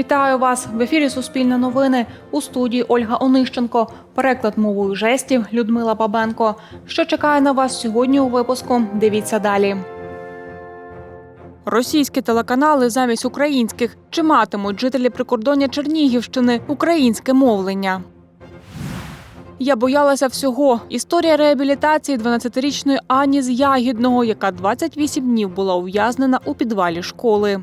Вітаю вас в ефірі Суспільне новини у студії Ольга Онищенко. Переклад мовою жестів Людмила Бабенко. Що чекає на вас сьогодні у випуску? Дивіться далі. Російські телеканали замість українських чи матимуть жителі прикордоння Чернігівщини українське мовлення. Я боялася всього. Історія реабілітації 12-річної Ані з Ягідного, яка 28 днів була ув'язнена у підвалі школи.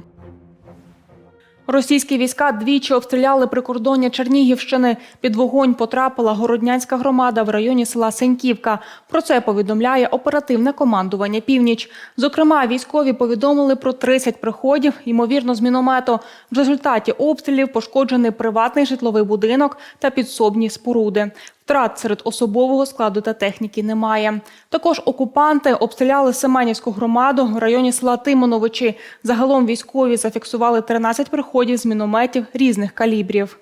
Російські війська двічі обстріляли прикордоння Чернігівщини. Під вогонь потрапила городнянська громада в районі села Сеньківка. Про це повідомляє оперативне командування Північ. Зокрема, військові повідомили про 30 приходів, ймовірно, з міномету. В результаті обстрілів пошкоджений приватний житловий будинок та підсобні споруди. Втрат серед особового складу та техніки немає. Також окупанти обстріляли Семенівську громаду в районі села Тимоновичі. Загалом військові зафіксували 13 приходів з мінометів різних калібрів.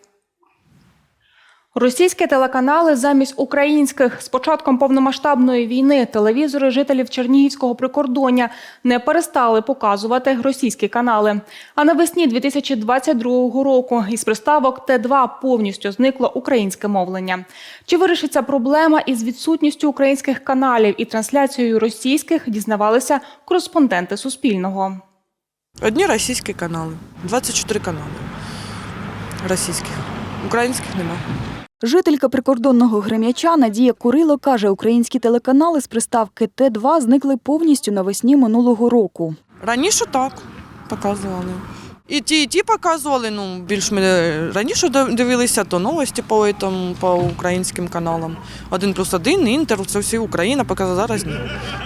Російські телеканали замість українських з початком повномасштабної війни телевізори жителів Чернігівського прикордоння не перестали показувати російські канали. А навесні 2022 року із приставок Т2 повністю зникло українське мовлення. Чи вирішиться проблема із відсутністю українських каналів і трансляцією російських, дізнавалися кореспонденти Суспільного. Одні російські канали, 24 канали російських. Українських нема. Жителька прикордонного Грем'яча Надія Курило каже, українські телеканали з приставки Т2 зникли повністю навесні минулого року. Раніше так показували. І ті, і ті показували. Ну, більш ми раніше див- дивилися, то новості по, там, по українським каналам. Один плюс один, інтер, це всі Україна, показує зараз ні.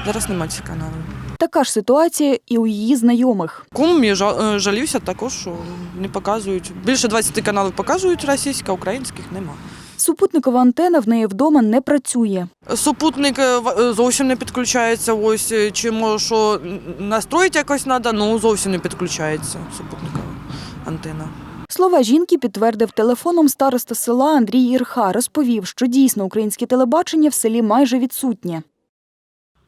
Зараз немає цих каналів. Така ж ситуація і у її знайомих. Кум мій е, жалівся також, що не показують. Більше 20 каналів показують російські, а українських нема. Супутникова антена в неї вдома не працює. Супутник е, в- е, зовсім не підключається. Ось е, чи може що настроїти якось треба, ну зовсім не підключається супутникова антена. Слова жінки підтвердив телефоном староста села Андрій Ірха. Розповів, що дійсно українське телебачення в селі майже відсутнє.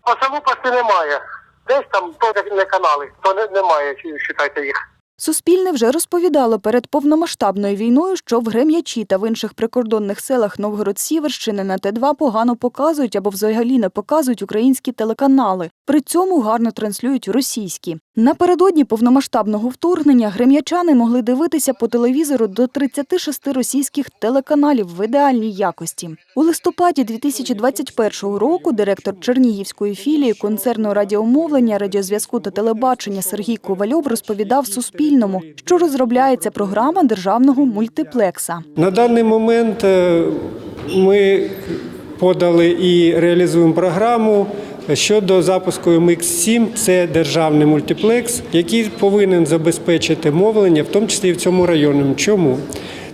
По селу почти немає. Десь там то не канали, то не, немає, чи- вважайте їх. Суспільне вже розповідало перед повномасштабною війною, що в Грем'ячі та в інших прикордонних селах Новгород-Сіверщини на Т2 погано показують або взагалі не показують українські телеканали. При цьому гарно транслюють російські. Напередодні повномасштабного вторгнення грем'ячани могли дивитися по телевізору до 36 російських телеканалів в ідеальній якості. У листопаді 2021 року директор Чернігівської філії концерну радіомовлення, радіозв'язку та телебачення Сергій Ковальов розповідав Суспільному, що розробляється програма державного мультиплекса. На даний момент е, ми подали і реалізуємо програму щодо запуску MX7. Це державний мультиплекс, який повинен забезпечити мовлення, в тому числі і в цьому районі. Чому?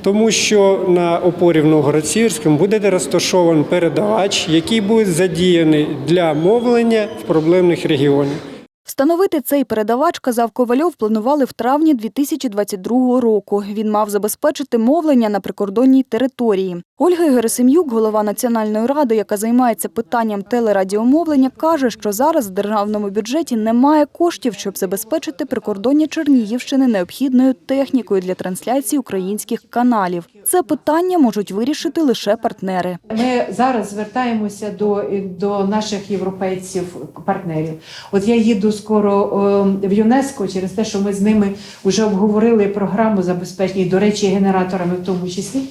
Тому що на опорі в Новгород-Сіверському буде розташований передавач, який буде задіяний для мовлення в проблемних регіонах. Встановити цей передавач, казав Ковальов, планували в травні 2022 року. Він мав забезпечити мовлення на прикордонній території. Ольга Герасим'юк, голова Національної ради, яка займається питанням телерадіомовлення, каже, що зараз в державному бюджеті немає коштів, щоб забезпечити прикордоння Чернігівщини необхідною технікою для трансляції українських каналів. Це питання можуть вирішити лише партнери. Ми зараз звертаємося до, до наших європейців, партнерів. От я їду скоро е, в ЮНЕСКО через те, що ми з ними вже обговорили програму забезпечення, до речі, генераторами в тому числі,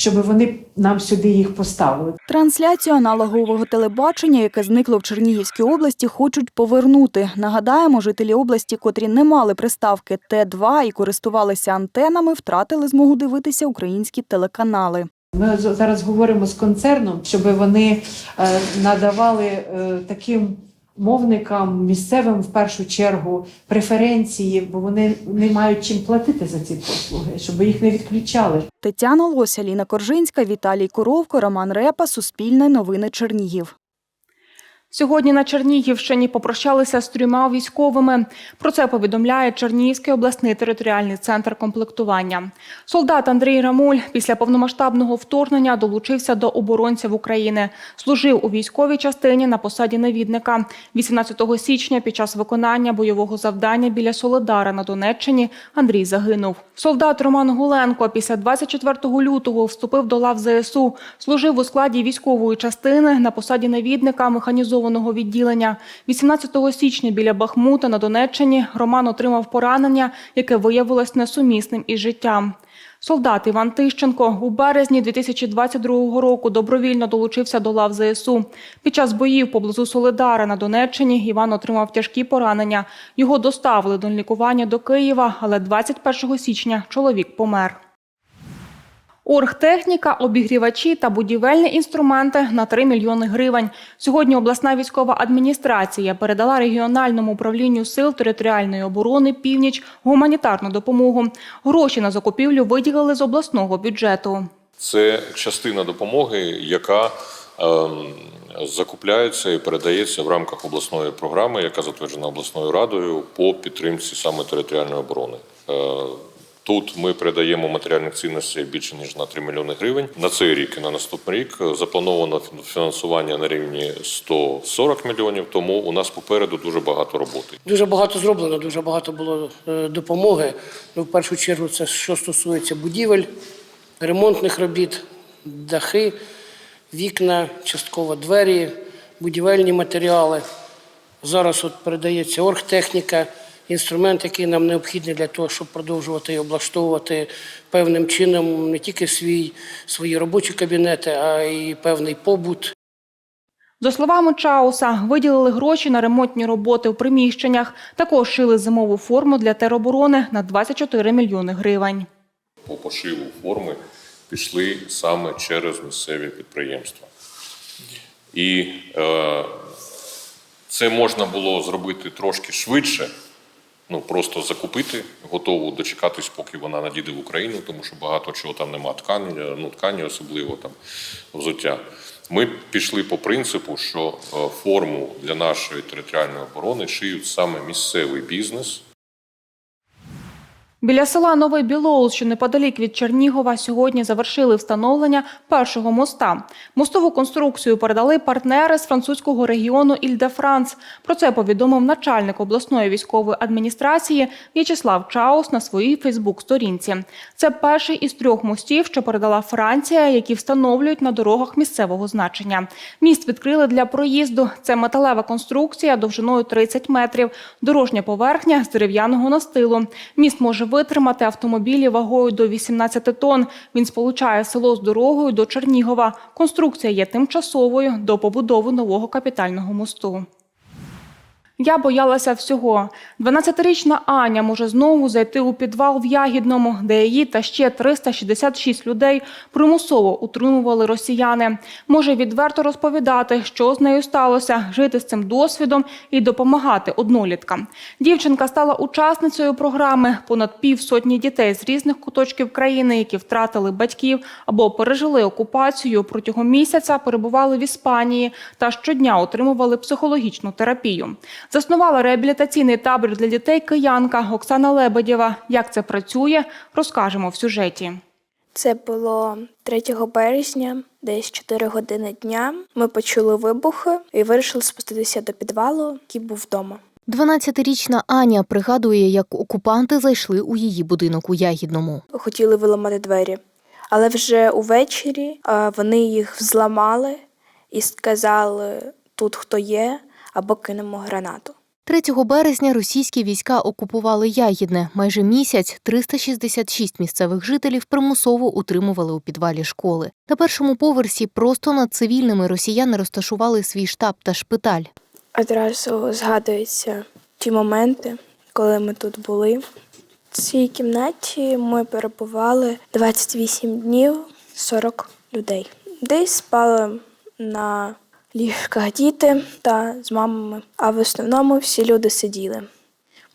щоб вони нам сюди їх поставили. Трансляцію аналогового телебачення, яке зникло в Чернігівській області, хочуть повернути. Нагадаємо, жителі області, котрі не мали приставки Т2 і користувалися антенами, втратили змогу дивитися українські телеканали. Ми зараз говоримо з концерном, щоб вони е, надавали е, таким мовникам місцевим в першу чергу преференції, бо вони не мають чим платити за ці послуги, щоб їх не відключали. Тетяна Лося, Ліна Коржинська, Віталій Коровко, Роман Репа, Суспільне новини Чернігів. Сьогодні на Чернігівщині попрощалися з трьома військовими. Про це повідомляє Чернігівський обласний територіальний центр комплектування. Солдат Андрій Рамуль після повномасштабного вторгнення долучився до оборонців України. Служив у військовій частині на посаді навідника. 18 січня під час виконання бойового завдання біля Соледара на Донеччині Андрій загинув. Солдат Роман Гуленко після 24 лютого вступив до лав ЗСУ. Служив у складі військової частини на посаді навідника механізованого відділення. 18 січня біля Бахмута на Донеччині Роман отримав поранення, яке виявилось несумісним із життям. Солдат Іван Тищенко у березні 2022 року добровільно долучився до лав ЗСУ. Під час боїв поблизу Солидара на Донеччині Іван отримав тяжкі поранення. Його доставили до лікування до Києва, але 21 січня чоловік помер. Оргтехніка, обігрівачі та будівельні інструменти на 3 мільйони гривень. Сьогодні обласна військова адміністрація передала регіональному управлінню сил територіальної оборони Північ гуманітарну допомогу. Гроші на закупівлю виділили з обласного бюджету. Це частина допомоги, яка ем, закупляється і передається в рамках обласної програми, яка затверджена обласною радою по підтримці саме територіальної оборони. Тут ми передаємо матеріальних цінностей більше ніж на 3 мільйони гривень. На цей рік і на наступний рік заплановано фінансування на рівні 140 мільйонів. Тому у нас попереду дуже багато роботи. Дуже багато зроблено, дуже багато було е, допомоги. Ну, в першу чергу, це що стосується будівель, ремонтних робіт, дахи, вікна, частково двері, будівельні матеріали. Зараз от передається оргтехніка, інструмент, який нам необхідний для того, щоб продовжувати і облаштовувати певним чином не тільки свій, свої робочі кабінети, а й певний побут, За словами Чауса, виділили гроші на ремонтні роботи в приміщеннях. Також шили зимову форму для тероборони на 24 мільйони гривень. по пошиву форми пішли саме через місцеві підприємства. І е, це можна було зробити трошки швидше, ну просто закупити готову, дочекатись, поки вона надійде в Україну, тому що багато чого там нема ткані, ну ткані особливо там взуття. Ми пішли по принципу, що е, форму для нашої територіальної оборони шиють саме місцевий бізнес. Біля села Новий Білоус, що неподалік від Чернігова, сьогодні завершили встановлення першого моста. Мостову конструкцію передали партнери з французького регіону Іль-де-Франс. Про це повідомив начальник обласної військової адміністрації В'ячеслав Чаус на своїй Фейсбук-сторінці. Це перший із трьох мостів, що передала Франція, які встановлюють на дорогах місцевого значення. Міст відкрили для проїзду. Це металева конструкція довжиною 30 метрів, дорожня поверхня з дерев'яного настилу. Міст може витримати автомобілі вагою до 18 тонн. Він сполучає село з дорогою до Чернігова. Конструкція є тимчасовою до побудови нового капітального мосту. Я боялася всього. 12-річна Аня може знову зайти у підвал в Ягідному, де її та ще 366 людей примусово утримували росіяни. Може відверто розповідати, що з нею сталося, жити з цим досвідом і допомагати одноліткам. Дівчинка стала учасницею програми. Понад півсотні дітей з різних куточків країни, які втратили батьків або пережили окупацію, протягом місяця перебували в Іспанії та щодня отримували психологічну терапію. Заснувала реабілітаційний табір для дітей киянка Оксана Лебедєва. Як це працює, розкажемо в сюжеті. Це було 3 березня, десь 4 години дня. Ми почули вибухи і вирішили спуститися до підвалу, який був вдома. 12-річна Аня пригадує, як окупанти зайшли у її будинок у Ягідному. Хотіли виламати двері, але вже увечері вони їх зламали і сказали: тут хто є, або кинемо гранату. 3 березня російські війська окупували Ягідне. Майже місяць 366 місцевих жителів примусово утримували у підвалі школи. На першому поверсі просто над цивільними росіяни розташували свій штаб та шпиталь. Одразу згадуються ті моменти, коли ми тут були. В цій кімнаті ми перебували 28 днів 40 людей. Десь спали на ліжках діти та з мамами, а в основному всі люди сиділи.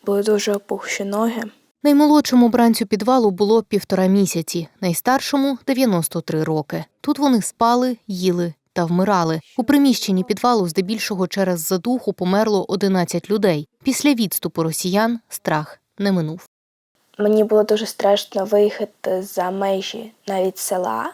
Були дуже опухші ноги. Наймолодшому бранцю підвалу було півтора місяці, найстаршому 93 роки. Тут вони спали, їли та вмирали. У приміщенні підвалу здебільшого через задуху померло 11 людей. Після відступу росіян страх не минув. Мені було дуже страшно виїхати за межі навіть села.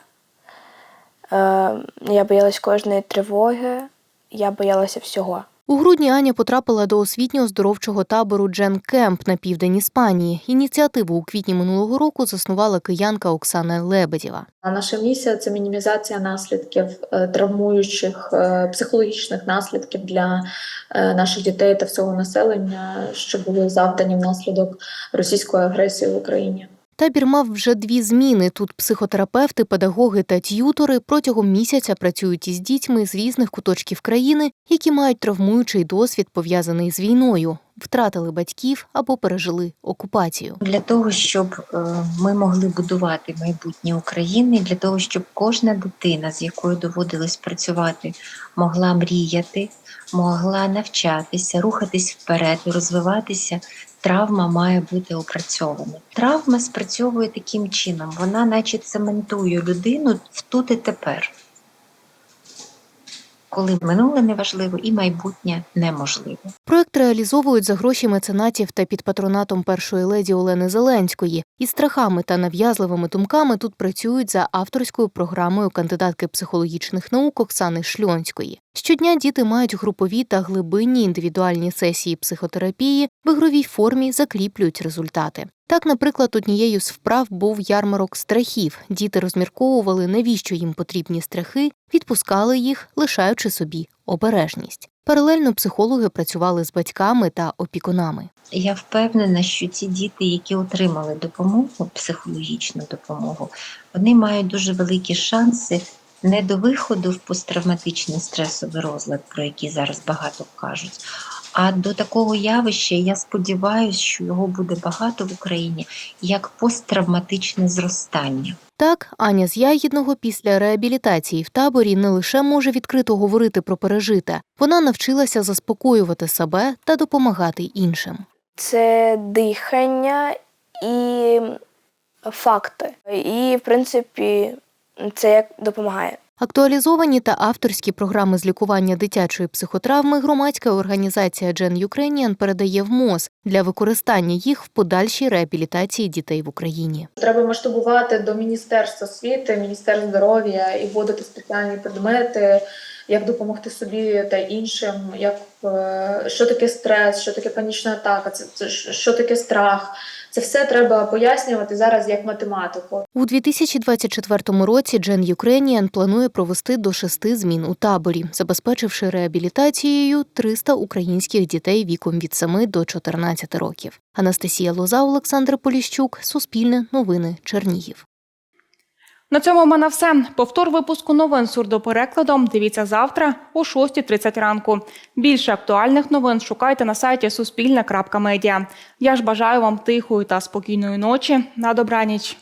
Е, я боялась кожної тривоги, я боялася всього. У грудні Аня потрапила до освітньо-оздоровчого табору Джен Кемп на південь Іспанії. Ініціативу у квітні минулого року заснувала киянка Оксана Лебедєва. Наша місія це мінімізація наслідків е, травмуючих е, психологічних наслідків для наших дітей та всього населення, що були завдані внаслідок російської агресії в Україні. Табір мав вже дві зміни. Тут психотерапевти, педагоги та т'ютори протягом місяця працюють із дітьми з різних куточків країни, які мають травмуючий досвід, пов'язаний з війною, втратили батьків або пережили окупацію. Для того, щоб е, ми могли будувати майбутнє України, для того, щоб кожна дитина, з якою доводилось працювати, могла мріяти, могла навчатися, рухатись вперед розвиватися, травма має бути опрацьована. Травма спрацьовує таким чином, вона наче цементує людину в тут і тепер. Коли минуле неважливо і майбутнє неможливо. Проект реалізовують за гроші меценатів та під патронатом першої леді Олени Зеленської. Із страхами та нав'язливими думками тут працюють за авторською програмою кандидатки психологічних наук Оксани Шльонської. Щодня діти мають групові та глибинні індивідуальні сесії психотерапії, в ігровій формі закріплюють результати. Так, наприклад, однією з вправ був ярмарок страхів. Діти розмірковували, навіщо їм потрібні страхи, відпускали їх, лишаючи собі обережність. Паралельно психологи працювали з батьками та опікунами. Я впевнена, що ті діти, які отримали допомогу, психологічну допомогу, вони мають дуже великі шанси не до виходу в посттравматичний стресовий розлад, про який зараз багато кажуть, а до такого явища, я сподіваюся, що його буде багато в Україні, як посттравматичне зростання. Так, Аня з Ягідного після реабілітації в таборі не лише може відкрито говорити про пережите, вона навчилася заспокоювати себе та допомагати іншим. Це дихання і факти. І, в принципі, це як допомагає. Актуалізовані та авторські програми з лікування дитячої психотравми громадська організація Gen Ukrainian передає в МОЗ для використання їх в подальшій реабілітації дітей в Україні. Треба масштабувати до Міністерства освіти, Міністерства здоров'я і вводити спеціальні предмети, як допомогти собі та іншим, як е, що таке стрес, що таке панічна атака, це що таке страх. Це все треба пояснювати зараз як математику. У 2024 році Джен Юкреніан планує провести до шести змін у таборі, забезпечивши реабілітацією 300 українських дітей віком від 7 до 14 років. Анастасія Лоза, Олександр Поліщук, Суспільне, Новини, Чернігів. На цьому в мене все. Повтор випуску новин сурдоперекладом дивіться завтра о 6.30 ранку. Більше актуальних новин шукайте на сайті Суспільне.Медіа. Я ж бажаю вам тихої та спокійної ночі. На добраніч.